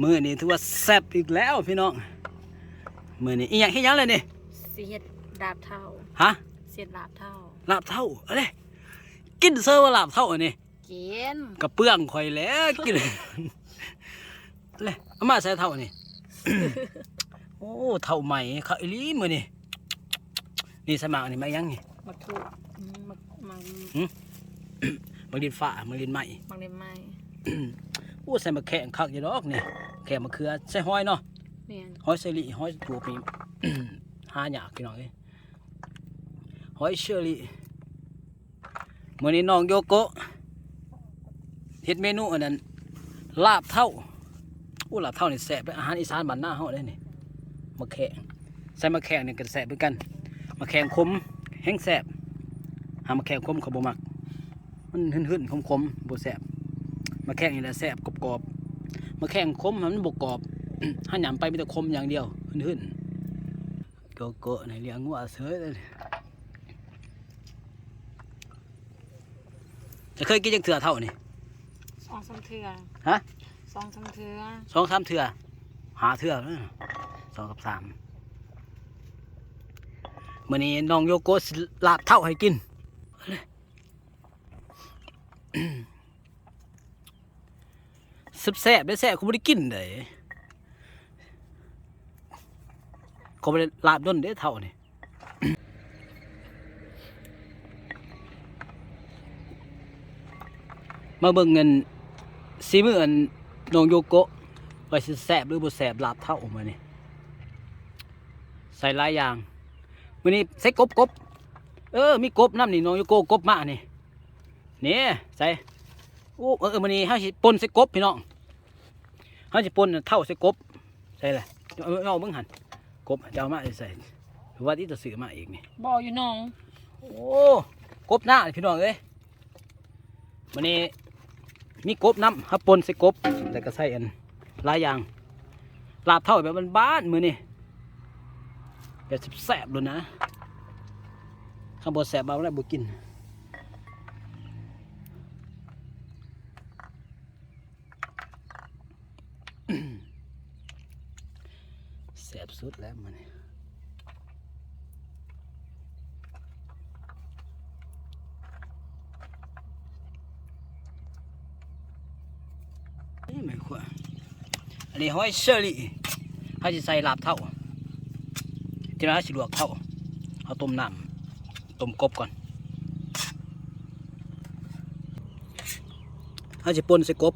มือนี้ถือว่าแซ่บอีกแล้วพี่น้องมือนี้อีหยังเฮ็ดหยังเลยนี่สีเฮ็ดดาบเท่าฮะเสียดดาบเท่าลาบเท่าอะไรกินเซอร์ว่าลาบเท่าอันนี้กินกระเปื้องข่อยแล้วกินเลยเอามาใส่เท่านี่โอ้เท่าใหม่เขาอีหลีมือนี่นี่สมัครนี่มายังนี่ มักถูกอืมมักมักมังดินฟ้ามังดินใหม่ มักเล่นไม้โอ้ใส่มาแข่งคักอยู่ดอกนี่แข่งมะเขือใส่หอยเนาะแม่นหอยเชอรี่หอยตัวปีหาหยากพี่น้องเอ้ยหอยเชอรี่มื้อนี้น้องโยโกะเฮ็ดเมนูอันนั้นลาบเท่าอู้ลาบเท่านี่แซ่บเป็นอาหารอีสานบ้านหน้าเฮาเด้นี่มะแขงใส่มะแขงนี่ก็แซ่บเหมือนกันมะแขงขมแห้งแซ่บหามะแขงขมเขาบ่มักมันหืนๆขมๆบ่แซ่บ มะแขงนี่แหละแซ่บกรอบๆมะแขงขมมันบ่กรอบถ้าหยำไปมีแต่คมอย่างเดียวหืนๆโกโก้ในเลี้ยงงัวเสือเลยจะเคยกินจังเถื่อเท่านี่สองสามเทื่อฮะสองสามเทื่อสองสามเถื่อหาเถื่อนะสองกับสามมื่อนี้น้องโยโกะสิลาบเท่าให้กินซึบ แซ่บได้แซ่บกูไม่ได้กินเลยเขาไม่ได้ลาบด้นได้เท่านี่มาเบิ่งเงินซีมืออันนองโยโกะว่าสิแซบหรือบ่แซบลาบเท่ามานี่ใส่หลายอย่างมื้อนี้ใส่กบกบเออมีกบน้ำนี่นองโยโกะกบมานี่นี่ใส่โอ้เออมื้อนี้เฮาสิปนใส่กบพี่น้อง เฮาสิป่นเท่าใส่กบใส่แหละเอาเอาเบิ่งหั่นกบจะเอามาใส่หรือว่าที่จะซื้อมาอีกนี่บ่อยู่น้อง โอ้กบหน้าพี่น้องเอ้ยมันนี้มีกบน้ำฮับปนใส่กบแต่ก็ใส่อันหลายอย่างลาบเท่าแบบบ้านๆมือนี่แบบแสบๆเลยนะข้าวบดแสบเบาแล้วบุกิน แสุดแล้วมันนี่ไม่ควรอันนี้ห้อยเชอรี่เขาจะใส่ลาบเท่า ที่ร้านสิลวกเท่าเอาต้มน้ำต้มกบก่อนเขาจะปนใส่กบ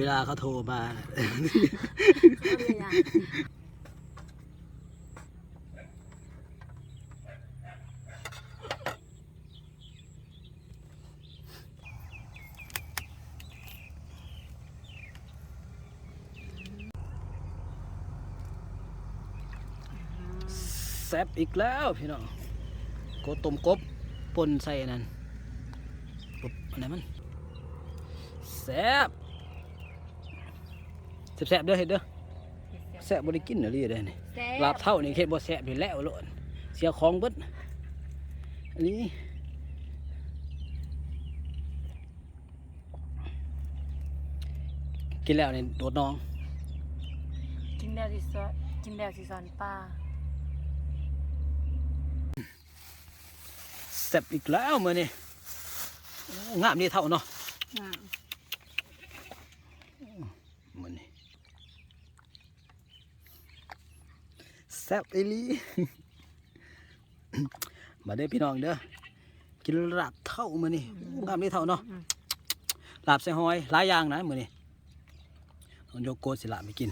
วลาเขาโทรมา แซบอีกแล้วพี่น้องกดต้มกบปนใส่อันนั่นกบอันไหนมัน แซบ แซบๆเด้อเห็ดเด้อแซบบริกินอะไรได้นี่แซ่ลาบเท่านี่เห็ดบ่แซบอยู่แล้วโลดเสียของเบิดอันนี้กินแล้วนี่โดดน้อง กินแล้วสิสอนกินแล้วสิสอนป้าแซบอีกแล้วมือนี่โอ้งามนี่เท่าเนาะอ่ามือนี่แซ่บอีหลีมาเด้อพี่น้องเด้อกินลาบเท่ามือนี่โอ้งามนี่เท่าเนาะลาบใส่หอยหลายอย่างนะมือนี่น้องโยโกะสิลาบไม่กิน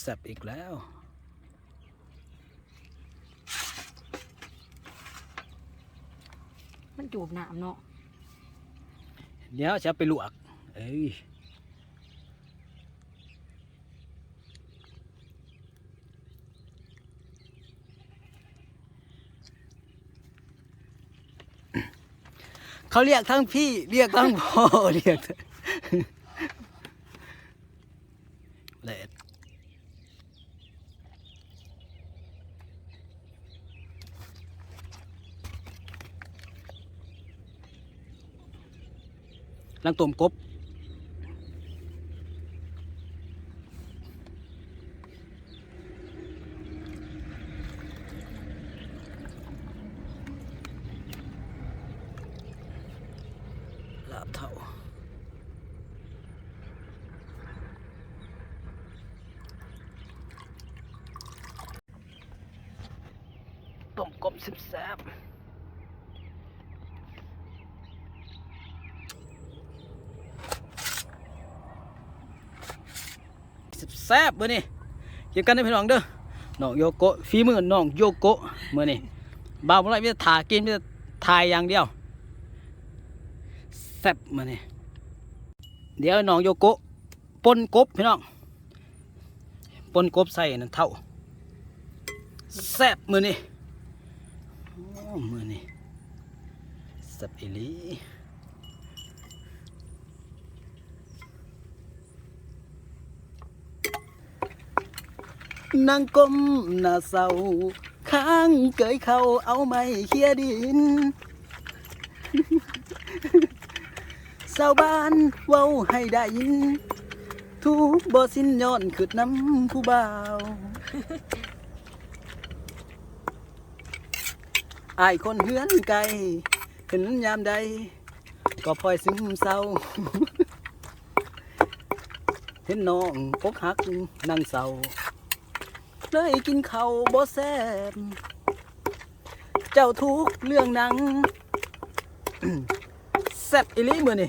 แซ่บอีกแล้วมันจูบน้ำเนาะเดี๋ยวจะเอาไปลวก เอ้ย เขาเรียกทั้งพี่เรียกทั้งพ่อเรียกเลดนั่งต้มกบ กบสิบแซบสิบแซบมื้อนี้กินกันได้พี่น้องเด้อน้องโยโกะฝีมือน้องโยโกะมื้อนี้บ่าวบ่อไรมีแต่ถ่ากินมีแต่ถ่ายอย่างเดียวแซ่บมื้อนี้เดี๋ยวน้องโยโกะปนกบพี่น้องปนกบใส่นั่นเท่าแซ่บมือนี้โอ้ มือนี่สับอีหลีนางก้มหน้าเศร้าข้างเกยเขาเอาไม้เคียดินชาวบ้านเว้าให้ได้ยินทุกบ่สิ้นย้อนขึ้นน้ำผู้บ่าว อายคนเฮือนไกลเห็นยามใด ก็พลอยซึมเศร้า เห็นน้องอกหักนั่งเศร้าเลยกินข้าวบ่แซ่บเจ้าทุกเรื่องหนังแซ่บอีลีมือนี่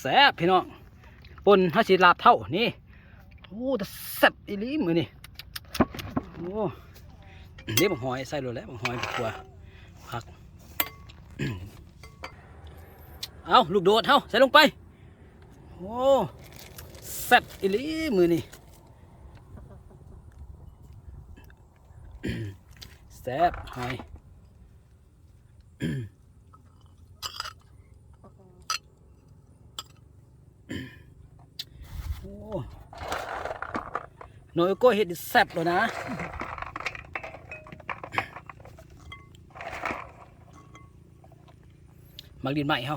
แซ่บพี่น้องปนฮัสิลาบเท่านี่โอ้แต่แซ่บอีลีมือนี่โอ้นี่บักหอยใส่เลยแหล้วบักหอยกขัวผักเอาลูกโดดเฮาใส่ลงไปโอ้แซ่บอีลีมือนี่แซ่บหอย โอ้ห น่อยก็เห็ดแซ่บเลยนะ มักดินใหม่เฮา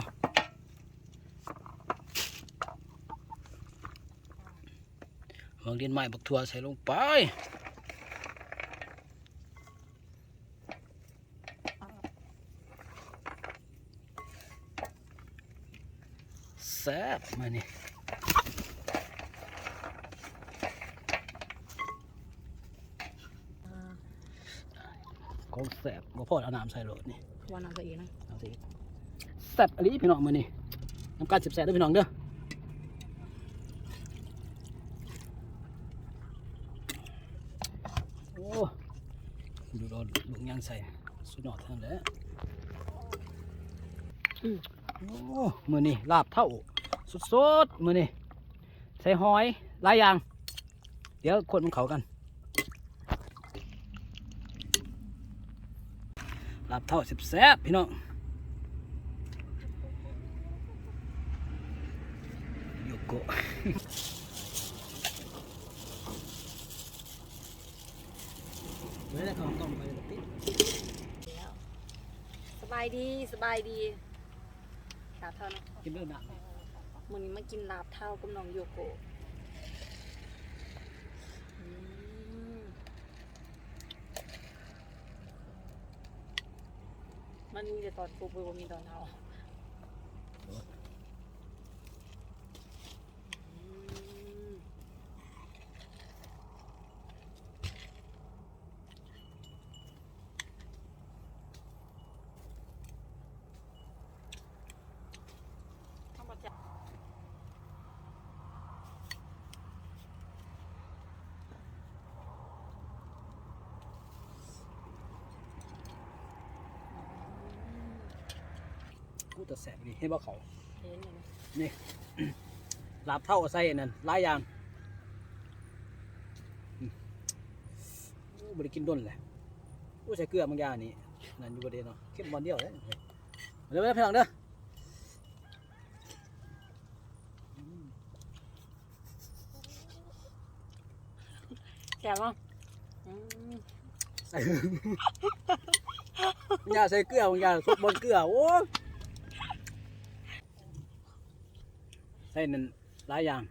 มักดินใหม่บักถั่วใส่ลงไปแซ่บมานี่ของแส บ่พอเอาน้ำใส่โหลดนี่วันน้ำตัวเองนะเอาสิแซ่บอันนี้พี่น้องมือนี่น้ำการสิบแสบด้วยพี่น้องเด้อโอ้ดูรอลุงยังใส่สุดยอดเท่านั้นแหละโอ้มือนี่ลาบเท่าสุดๆมือนี่ใส่หอยหลายอย่าง เดี๋ยวคนมันเขากัน ลาบเท่าสิบแซบพี่น้องโยโกะไม่ได้ของต้มไปติสบายดีสบายดีลาบเท่านะกินเรื่องหนักมื้อนี้มากินลาบเท่ากับน้องโยโกะอืมมันมีแตอนฟุกเว้ยบ่มีตอนเท่าอืม ต้องมาจับ กูแต่แสบดีให้บ่เขาเห็นอยู่นะนี่ ลาบเท่าใส่อันนั่นหลายอย่างอืมโอ้บริกินด้นแหละกูใส่เกลือบางอย่างนี่นั่นอยู่ประเด็นเนาะเข้มบอลเดียวเลยเดี๋ยวไปพี่น้องเด้อแซ่บเนาะใส่อย่าใส่เกลืออย่าสุกบนเกลือโอ้ ใส่นั่นหลายอย่าง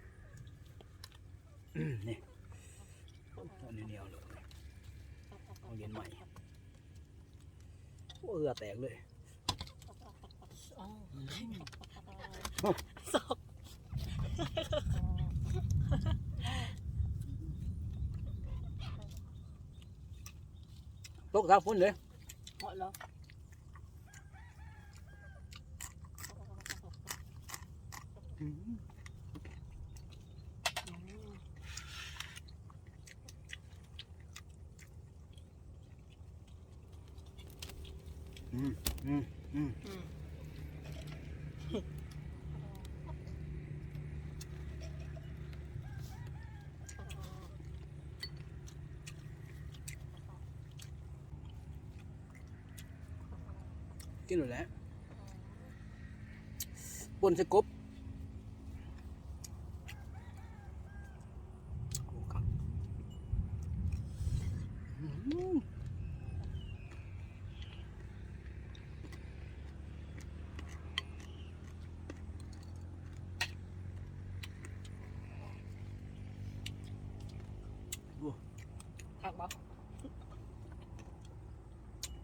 นี่เอาเหนียวๆเลยเอาเย็นใหม่โอ้เอือแตกเลยสองตกสามฟุ้นเลยหมดแล้วอื อืมอืมอืมกินหมดแล้วปนสกบโอ้ครับอืมโอ้ หักบ่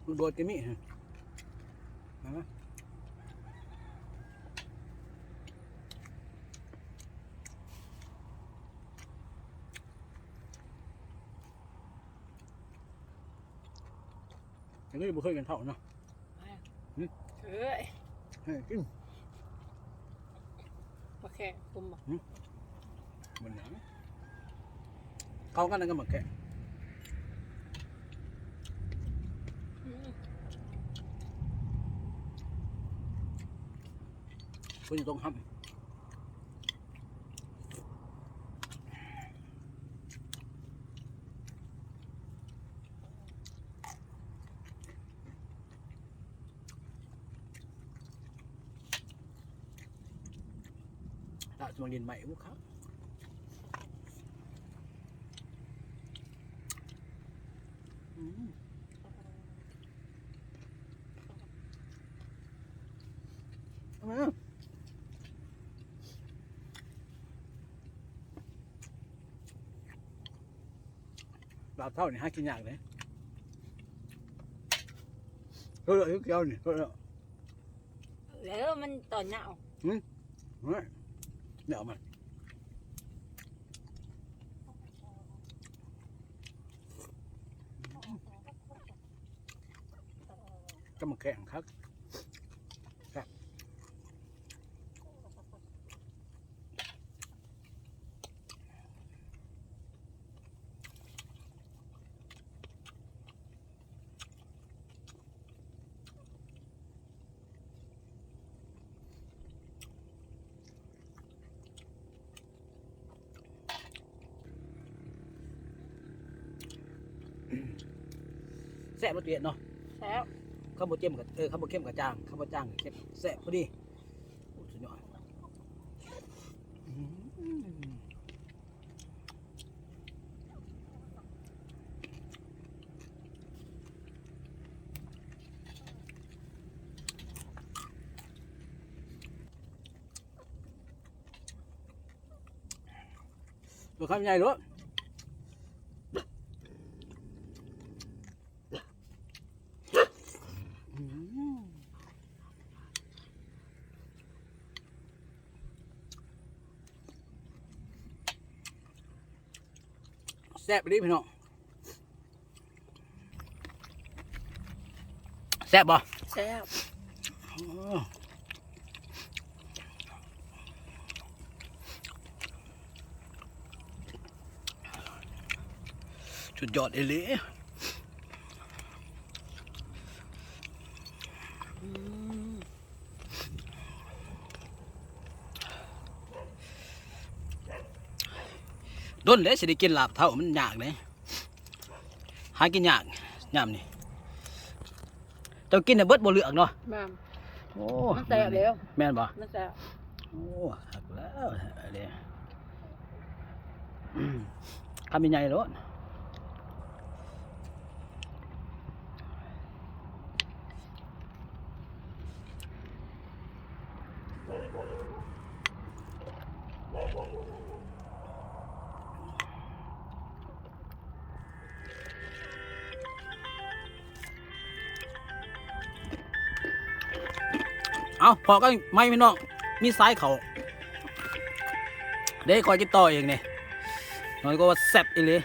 ลูก โดดกินมี่ฮะมามาอันนี้บุเคยกันเท่าเนาะเอ้ยให้กินมาแค่คุมบ่มันหนังเขากันนั่นก็หมักแกะ อืม คุณอยู่ตรงห้ำตาสมองดินใหม่พวกเขาอืม เอามาปลาเท่านี่หากินยากเลยเฮ้ยเฮ้ยเกี่ยวนี่เฮ้ยแล้วมันตอนเน่าเฮ้ยเดี๋ยวมันก็มาแข่งครับครับ ซ่บรสเดียดเนาะแล้วข้าวโพดเจ้มกับเออข้าวโพดเข้มกับจางข้าวโพดจางกับเข้มแซ่บพอดีโอ้สุดยอดอืมตัวคำใหญ่ด้วยอืมแซ่บไปดิพี่น้องแซ่บบ่แซ่บอ๋อสุดยอดเอหลี ด้นเลยสิได้กินลาบเท่ามันยากเลยหากินยากยามนี่เจ้ากินเนี่ยเบิดบ่เหลือกเนาะแม่โอ้มันแซ่บแล้วแม่นบ่มันแซ่โอ้หักแล้วเดี๋ยวคำใหญ่ๆแล้ว เอาพอก็ไม่พี่น้องมีสายเขาเด้คอยกินต่อเองเนี่ยน้อยก็ว่าแซ่บอีเลย